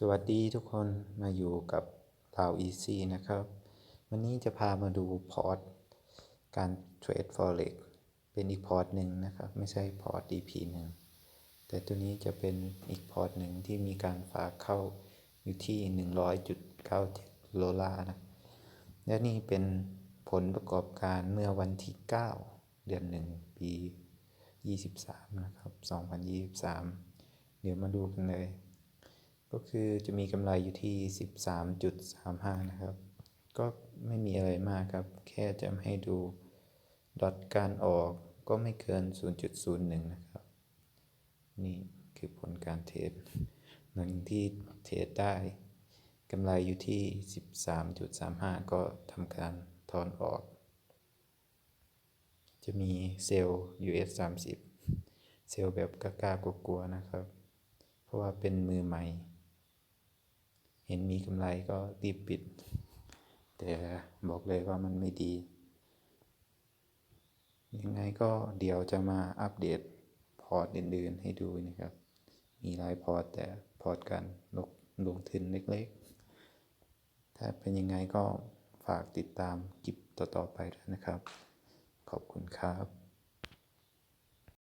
สวัสดีทุกคนมาอยู่กับเรา Easy นะครับ วันนี้จะพามาดูพอร์ตการเทรด Forex เป็นอีกพอร์ตหนึ่งนะครับ ไม่ใช่พอร์ต EP หนึ่งแต่ตัวนี้จะเป็นอีกพอร์ตหนึ่งที่มีการฝากเข้าอยู่ที่ 100.97โลลานะ และนี่เป็นผลประกอบการเมื่อวันที่ 9 เดือน1ปี 23 นะครับ 2023 เดี๋ยวมาดูกันเลย ก็คือจะมีกำไรอยู่ที่ 13.35 นะครับ ก็ไม่มีอะไรมากครับ แค่จะให้ดูดอทการออกก็ไม่เกิน 0.01 นะครับ นี่คือผลการเทรดหลังที่เทรดได้กำไรอยู่ที่ 13.35 ก็ทำการถอนออก จะมีเซลล์ US 30 เซลล์แบบกล้ากลัวๆนะครับ เพราะว่าเป็นมือใหม่ เห็นมีกำไรก็รีบปิด แต่บอกเลยว่ามันไม่ดี ยังไงก็เดี๋ยวจะมาอัปเดตพอร์ตอื่นๆให้ดูนะครับ มีหลายพอร์ตแต่พอร์ตกันลงลงทุนเล็กๆ ถ้าเป็นยังไงก็ฝากติดตามคลิปต่อๆไปด้วยนะครับ ขอบคุณครับ